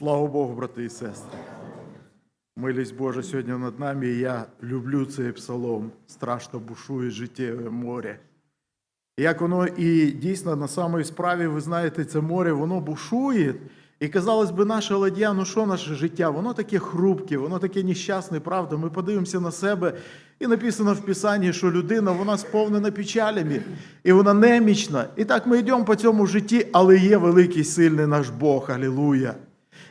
Слава Богу, брати і сестри. Милість Божа сьогодні над нами. І я люблю цей псалом. Страшно бушує життєве море. Як воно і дійсно на самій справі, ви знаєте, це море, воно бушує. І казалось би, наше ладья, ну що наше життя? Воно таке хрупке, воно таке нещасне, правда. Ми подивимося на себе, і написано в Писанні, що людина вона сповнена печалями, і вона немічна. І так ми йдемо по цьому житті, але є великий сильний наш Бог. Алілуя.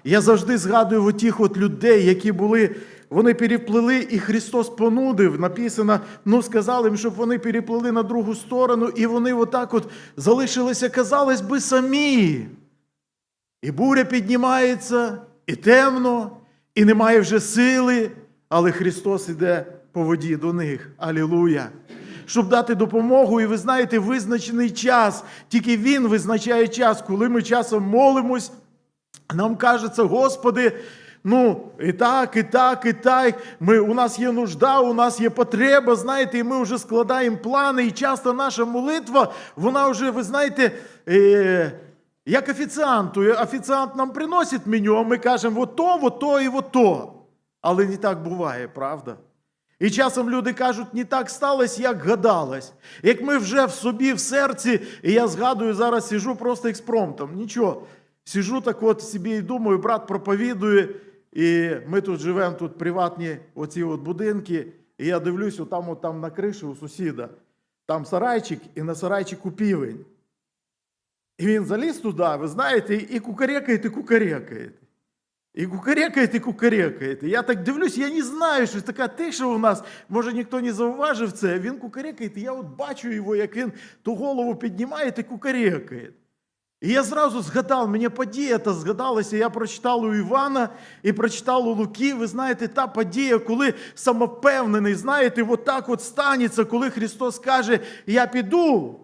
Я завжди згадую от тих от людей, які були, вони переплили, і Христос понудив. Написано, ну сказали їм, щоб вони переплили на другу сторону, і вони отак от залишилися, казалось би, самі. І буря піднімається, і темно, і немає вже сили, але Христос іде по воді до них. Алілуя! Щоб дати допомогу, і ви знаєте, визначений час. Тільки Він визначає час, коли ми часом молимось. Нам кажеться, Господи, ну і так, і так, і так. Ми, у нас є нужда, у нас є потреба, знаєте, і ми вже складаємо плани, і часто наша молитва, вона вже, ви знаєте, е, як офіціанту. Офіціант нам приносить меню, а ми кажемо, вот то, і то. Але не так буває, правда? І часом люди кажуть, не так сталося, як гадалось. Як ми вже в собі, в серці, і я згадую, зараз сижу просто експромтом. Нічого. Сижу так от собі і думаю, брат проповідує, і ми тут живемо, тут приватні оці от будинки, і я дивлюсь, отам, от там на криші у сусіда, там сарайчик, і на сарайчику півень. І він заліз туди, ви знаєте, і кукарекає, і кукарекає. І кукарекає, і кукарекає. Я так дивлюсь, я не знаю, що така тиша у нас. Може, ніхто не зауважив це. Він кукарекає, я от бачу його, як він ту голову піднімає і кукарекає. І я зразу згадав, мені подія та згадалася, я прочитав у Івана і прочитав у Луки. Ви знаєте, та подія, коли самопевнений, знаєте, от так от станеться, коли Христос каже, я піду,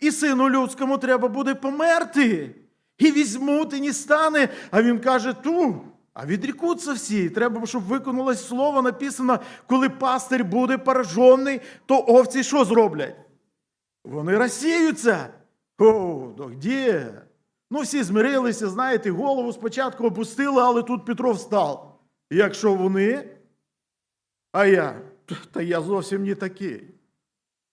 і сину людському треба буде померти. І візьмуть, і не стане. А він каже, ту. А відрікуться всі. Треба, щоб виконалось слово, написано, коли пастир буде поражений, то овці що зроблять? Вони розсіються. О, да де? Ну, всі змирилися, знаєте, голову спочатку опустили, але тут Петро встав. Якщо вони, а я, та я зовсім не такий.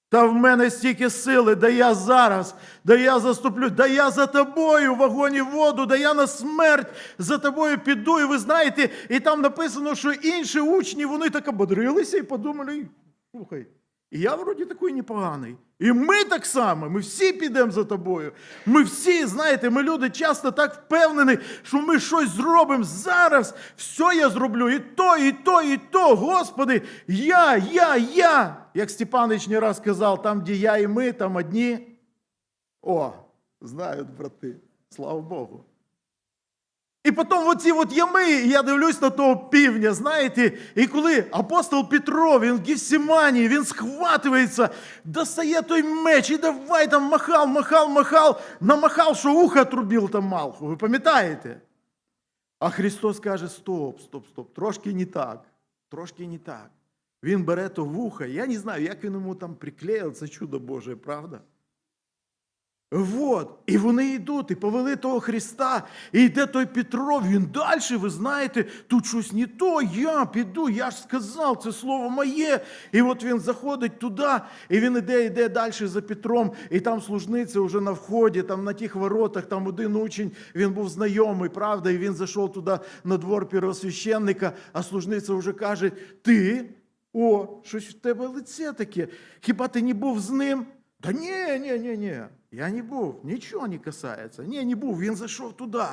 Та в мене стільки сили, да я зараз, да я заступлю, да я за тобою в вагоні воду, да я на смерть за тобою піду. І ви знаєте, і там написано, що інші учні, вони так ободрилися і подумали, слухай, і я вроді такий непоганий. І ми так само, ми всі підемо за тобою. Ми всі, знаєте, ми люди часто так впевнені, що ми щось зробимо зараз. Все я зроблю, і то, і то, і то. Господи, я, я, я. Як Степанич не раз казав, там, де я і ми, там одні. О, знають, брати, слава Богу. І потім оці от ями, і я дивлюсь на того півня, знаєте, і коли апостол Петро, він в Гефсимані, він схватується, достає той меч і давай там махав, махав, махав, намахав, що ухо отрубив там Малху. Ви пам'ятаєте? А Христос каже: стоп, стоп, стоп, трошки не так, трошки не так. Він бере то вуха. Я не знаю, як він йому там приклеїв, це чудо Боже, правда? Вот. І вони йдуть, і повели того Христа, і йде той Петро, він далі, ви знаєте, тут щось не то, я піду, я ж сказав, це слово моє. І от він заходить туди, і він іде, йде далі за Петром, і там служниця вже на вході, там на тих воротах, там один учень, він був знайомий, правда, і він зайшов туди на двор первосвященника, а служниця вже каже: Ти? О, щось в тебе лице таке. Хіба ти не був з ним? Та ні, ні, ні, ні. Я не був, нічого не касається. Ні, не був. Він зайшов туди.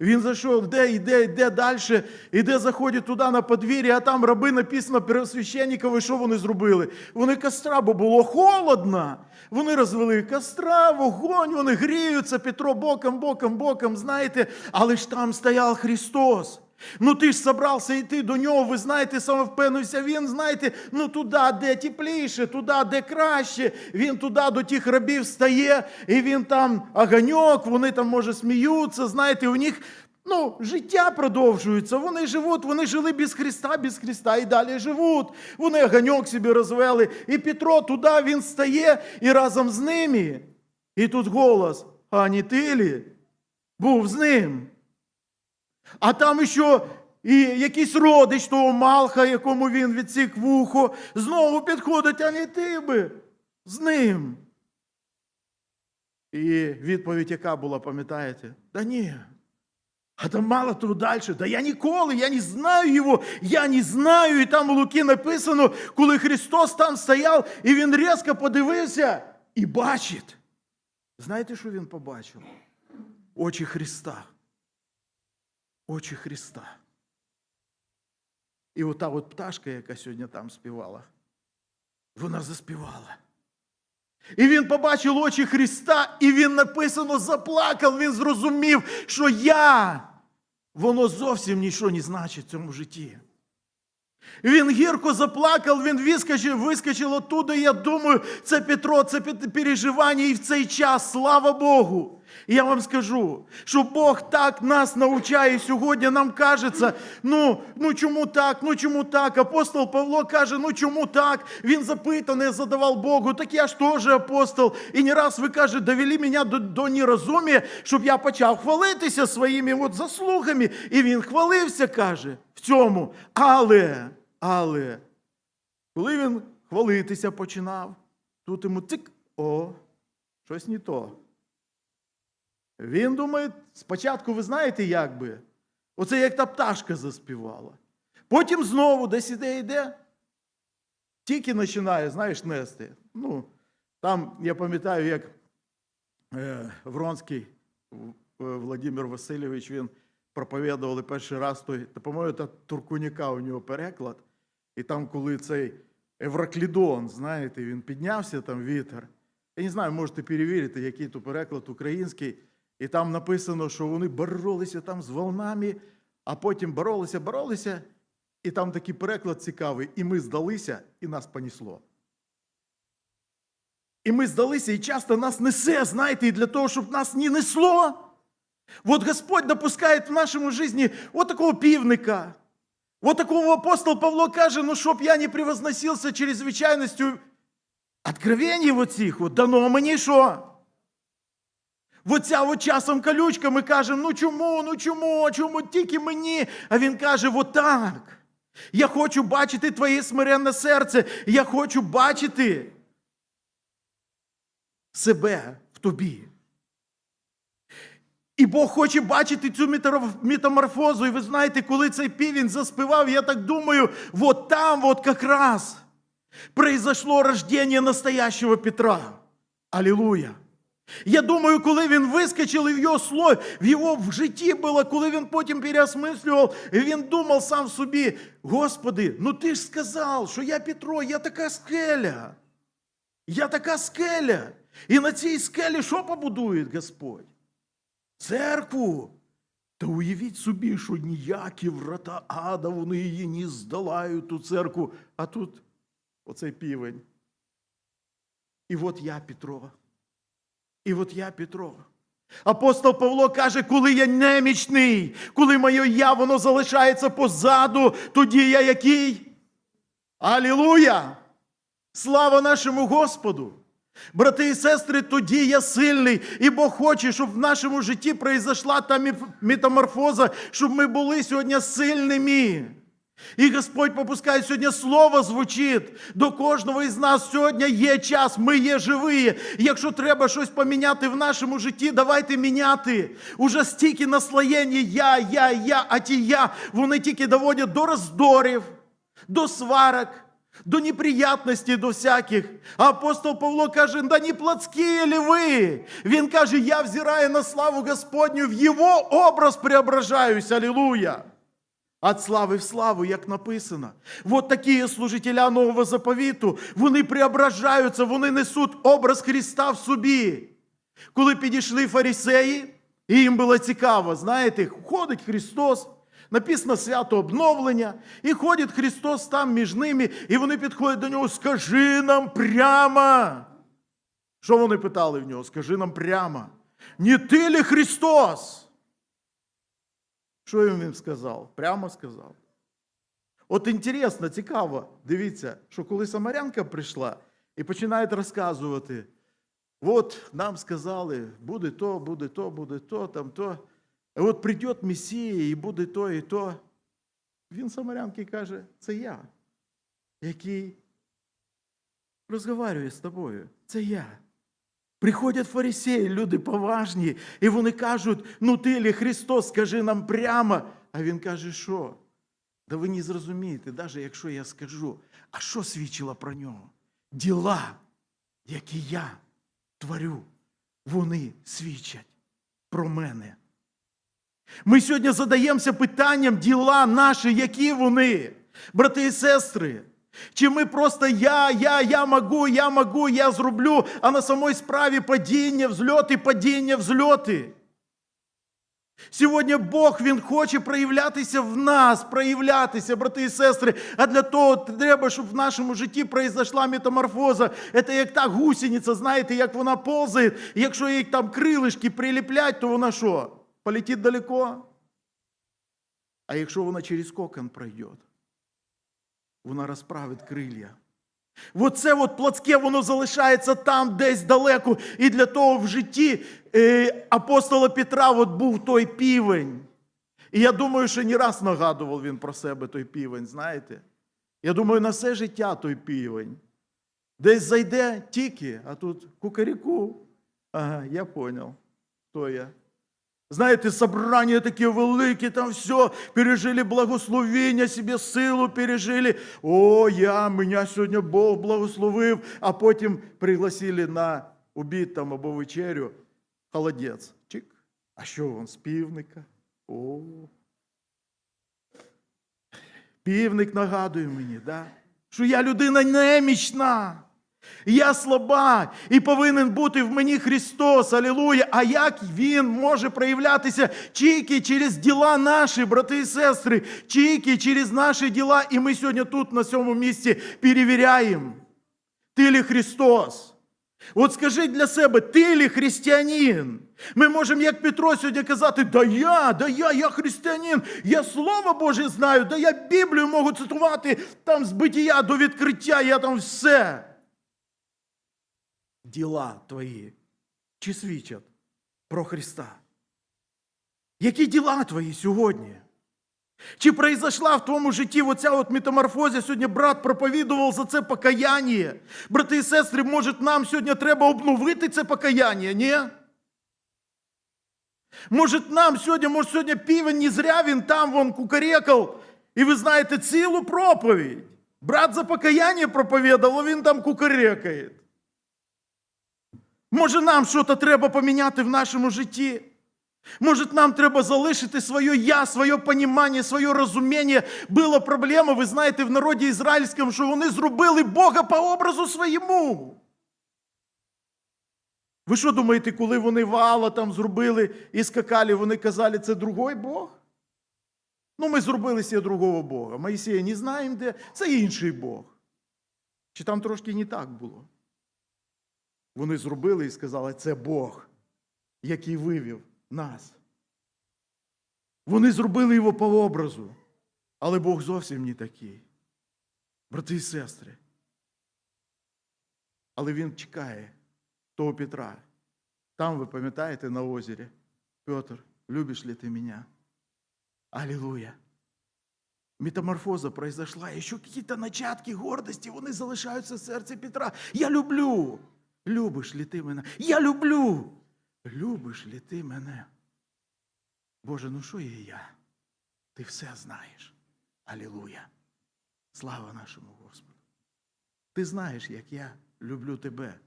Він зайшов, де йде, йде далі, іде, заходить туди на подвір'я, а там раби написано первосвященникові, що вони зробили? Вони костра, бо було холодно. Вони розвели костра, вогонь, вони гріються, Петро боком, боком, боком, знаєте, але ж там стояв Христос. Ну ти ж собрався йти до нього, ви знаєте, самовпевнився, він, знаєте, ну туди, де тепліше, туди, де краще. Він туди до тих рабів стає, і він там оганьок, вони там, може, сміються, знаєте, у них ну, життя продовжується. Вони живуть, вони жили без Христа, без Христа і далі живуть. Вони оганьок собі розвели. І Петро туди він стає і разом з ними. І тут голос, а не ти лі? Був з ним. А там ще і якийсь родич того Малха, якому він відсік вухо, знову підходить, а не ти би з ним. І відповідь, яка була, пам'ятаєте? Да ні. А там мало того далі. Да я ніколи, я не знаю його, я не знаю. І там у Луки написано, коли Христос там стояв, і він різко подивився і бачить. Знаєте, що він побачив? Очі Христа. Очі Христа. І ота от пташка, яка сьогодні там співала, вона заспівала. І він побачив очі Христа, і він написано заплакав, він зрозумів, що я, воно зовсім нічого не значить в цьому житті. Він гірко заплакав, він вискочив, вискочив оттуда. Я думаю, це Петро, це переживання і в цей час, слава Богу. І я вам скажу, що Бог так нас навчає сьогодні. Нам кажеться, ну, ну чому так, ну чому так? Апостол Павло каже, ну чому так? Він запитаний, задавав Богу, так я ж теж апостол. І не раз ви каже, довели мене до, до нерозумія, щоб я почав хвалитися своїми от заслугами. І він хвалився, каже, в цьому. Але, але, коли він хвалитися починав, тут йому цик, о, щось не то. Він думає, спочатку, ви знаєте, як би? Оце як та пташка заспівала. Потім знову десь іде, йде. Тільки починає, знаєш, нести. Ну, там, я пам'ятаю, як е, Вронський е, Владимир Васильович, він проповідували перший раз той, та, по-моєму, та Туркуняка у нього переклад. І там, коли цей Евраклідон, знаєте, він піднявся, там вітер. Я не знаю, можете перевірити, який то переклад український. І там написано, що вони боролися там з волнами, а потім боролися, боролися. І там такий переклад цікавий. І ми здалися, і нас понесло. І ми здалися, і часто нас несе, знаєте, і для того, щоб нас не несло. Вот Господь допускає в нашому житті от такого півника. Вот такого апостол Павло каже, ну щоб я не превозносився чрезвичайністю откровений вот цих, от дано мені що? Вот ця от часом колючка, ми кажемо, ну чому, ну чому, чому тільки мені? А він каже, вот так. Я хочу бачити твоє смиренне серце. Я хочу бачити себе в тобі. І Бог хоче бачити цю метаморфозу. І ви знаєте, коли цей півень заспівав, я так думаю, вот там вот как раз произошло рождение настоящего Петра. Аллилуйя. Я думаю, коли він вискочив і в його слові, в його в житті було, коли він потім переосмислював, і він думав сам собі, Господи, ну ти ж сказав, що я Петро, я така скеля. Я така скеля. І на цій скелі що побудує Господь? Церкву. Та уявіть собі, що ніякі врата ада, вони її не здолають ту церкву. А тут оцей півень. І от я Петро. І от я Петро. Апостол Павло каже, коли я немічний, коли моє я, воно залишається позаду, тоді я який? Алілуя! Слава нашому Господу! Брати і сестри, тоді я сильний, і Бог хоче, щоб в нашому житті произошла та метаморфоза, щоб ми були сьогодні сильними. І Господь попускає сьогодні слово звучить до кожного із нас. Сьогодні є час, ми є живі. Якщо треба щось поміняти в нашому житті, давайте міняти. Уже стільки наслоєння я, я, я, а ті я, вони тільки доводять до роздорів, до сварок, до неприятностей, до всяких. Апостол Павло каже, да не плотські ли ви? Він каже, я взираю на славу Господню, в Його образ преображаюсь. Аллилуйя. От слави в славу, як написано. Вот такі служителя нового заповіту, вони преображаються, вони несуть образ Христа в собі. Коли підійшли фарисеї, і їм було цікаво, знаєте, ходить Христос, написано свято обновлення, і ходить Христос там між ними, і вони підходять до нього, скажи нам прямо. Що вони питали в нього? Скажи нам прямо. Не ти ли Христос? Що їм він сказав? Прямо сказав. От інтересно, цікаво, дивіться, що коли Самарянка прийшла і починає розказувати, от нам сказали, буде то, буде то, буде то, там то. А от прийде Месія і буде то і то. Він Самарянки каже, це я, який розмовляє з тобою. Це я. Приходять фарисеї, люди поважні, і вони кажуть, ну ти ли Христос, скажи нам прямо. А він каже, що? Да ви не зрозумієте, навіть якщо я скажу, а що свідчило про нього? Діла, які я творю, вони свідчать про мене. Ми сьогодні задаємося питанням діла наші, які вони, брати і сестри. Чи ми просто я, я, я можу, я можу, я зроблю, а на самой справі падіння, взльоти, падіння, взльоти. Сьогодні Бог Він хоче проявлятися в нас, проявлятися, брати і сестри. А для того треба, щоб в нашому житті произошла метаморфоза. Це як та гусениця, знаєте, як вона ползає, і якщо їй там крилишки приліплять, то вона що? Полетить далеко? А якщо вона через кокон пройде, вона розправить крилля. Оце от плотське, воно залишається там десь далеко. І для того в житті е, апостола Петра от був той півень. І я думаю, що не раз нагадував він про себе той півень, знаєте? Я думаю, на все життя той півень. Десь зайде тільки, а тут кукаріку. Ага, я понял, хто я. Знаєте, собрання таке велике, там все, пережили благословення, себе силу пережили. О, я, мене сьогодні Бог благословив, а потім пригласили на обід там або вечерю. Холодець. Чик. А що він з півника? О. Півник нагадує мені, да? що я людина немічна. Я слаба і повинен бути в мені Христос, Алілуя. А як Він може проявлятися тільки через діла наші, брати і сестри, тільки через наші діла. І ми сьогодні тут, на цьому місці, перевіряємо. Ти ли Христос? От скажи для себе, ти ли християнин? Ми можемо, як Петро, сьогодні казати, да я, да я, я християнин, я Слово Боже знаю, да я Біблію можу цитувати там з битія до відкриття, я там все діла твої чи свідчать про Христа? Які діла твої сьогодні? Чи произошла в твоєму житті оця от метаморфоза? Сьогодні брат проповідував за це покаяння. Брати і сестри, може, нам сьогодні треба обновити це покаяння, ні? Може, нам сьогодні, може, сьогодні півень не зря він там вон кукарекав, і ви знаєте цілу проповідь. Брат за покаяння проповідав, а він там кукарекає. Може, нам щось треба поміняти в нашому житті? Може, нам треба залишити своє я, своє понімання, своє розуміння. Була проблема, ви знаєте, в народі ізраїльському, що вони зробили Бога по образу своєму. Ви що думаєте, коли вони вала там зробили і скакали, вони казали, це другой Бог? Ну, ми зробили себе другого Бога. Моїсея не знаємо, де, це інший Бог. Чи там трошки не так було? Вони зробили і сказали, це Бог, який вивів нас. Вони зробили його по образу, але Бог зовсім не такий. Брати і сестри. Але він чекає того Петра. Там, ви пам'ятаєте, на озері. Петр, любиш ли ти мене? Аллилуйя. Метаморфоза произошла, еще какие-то начатки гордості, вони залишаються в серці Петра. Я люблю. Любиш ли ти мене? Я люблю. Любиш ли ти мене? Боже, ну що є я? Ти все знаєш. Алілуя. Слава нашому Господу. Ти знаєш, як я люблю тебе.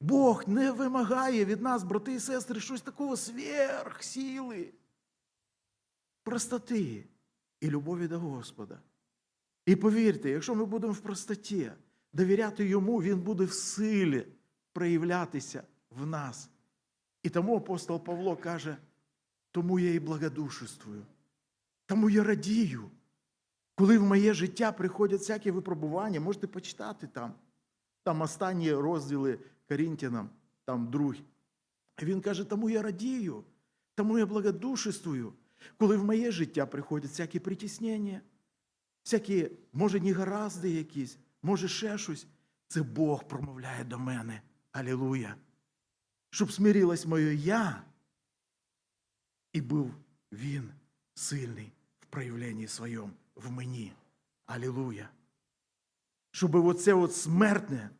Бог не вимагає від нас, брати і сестри, щось такого сверхсили, простоти і любові до Господа. І повірте, якщо ми будемо в простоті, довіряти йому, він буде в силі проявлятися в нас. І тому апостол Павло каже, тому я і благодушествую, тому я радію. Коли в моє життя приходять всякі випробування, можете почитати там. Там останні розділи Корінтянам, там. І він каже, тому я радію, тому я благодушествую, коли в моє життя приходять всякі притіснення, всякі, може, негаразди якісь, може, ще щось. Це Бог промовляє до мене. Алілуя. Щоб смирилось моє я І був він сильний в проявленні своєму в мені. Алілуя. Щоб оце от смертне,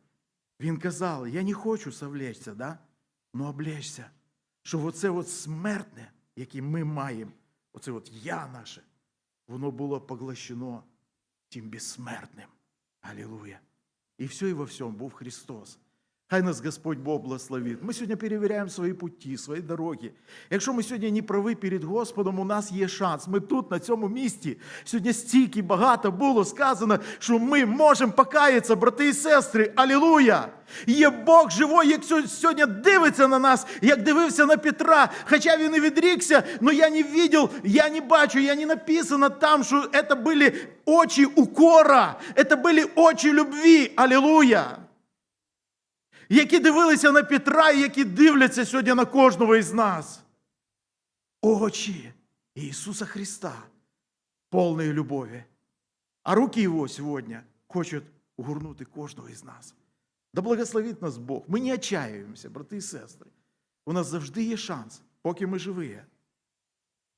він казав, я не хочу совлечься, да? ну облечься. Щоб оце от смертне, яке ми маємо, оце от я наше, воно було поглощено тим безсмертним. Аллилуйя. И все и во всем був Христос. Хай нас Господь Бог благословит. Ми сьогодні перевіряємо свої путі, свої дороги. Якщо ми сьогодні не праві перед Господом, у нас є шанс. Ми тут, на цьому місці. Сьогодні стільки багато було сказано, що ми можемо покаятися, брати і сестри. Алілуя! Є Бог живий, як сьо- сьогодні дивиться на нас, як дивився на Петра. Хоча він і відрікся, але я не бачив, я не бачу, я не написано там, що це були очі укора, це були очі любві. Алілуя! Які дивилися на Петра і які дивляться сьогодні на кожного із нас. Очі Ісуса Христа, повної любові. А руки Його сьогодні хочуть угорнути кожного із нас. Да благословить нас Бог. Ми не отчаюємося, брати і сестри. У нас завжди є шанс, поки ми живі.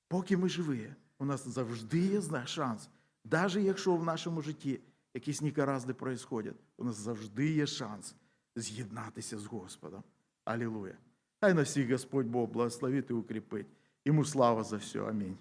Поки ми живі, у нас завжди є шанс. Навіть якщо в нашому житті якісь негаразди происходять, у нас завжди є шанс з'єднатися з Господом. Алілуя. Хай нас всіх Господь Бог благословить і укріпить. Йому слава за все. Амінь.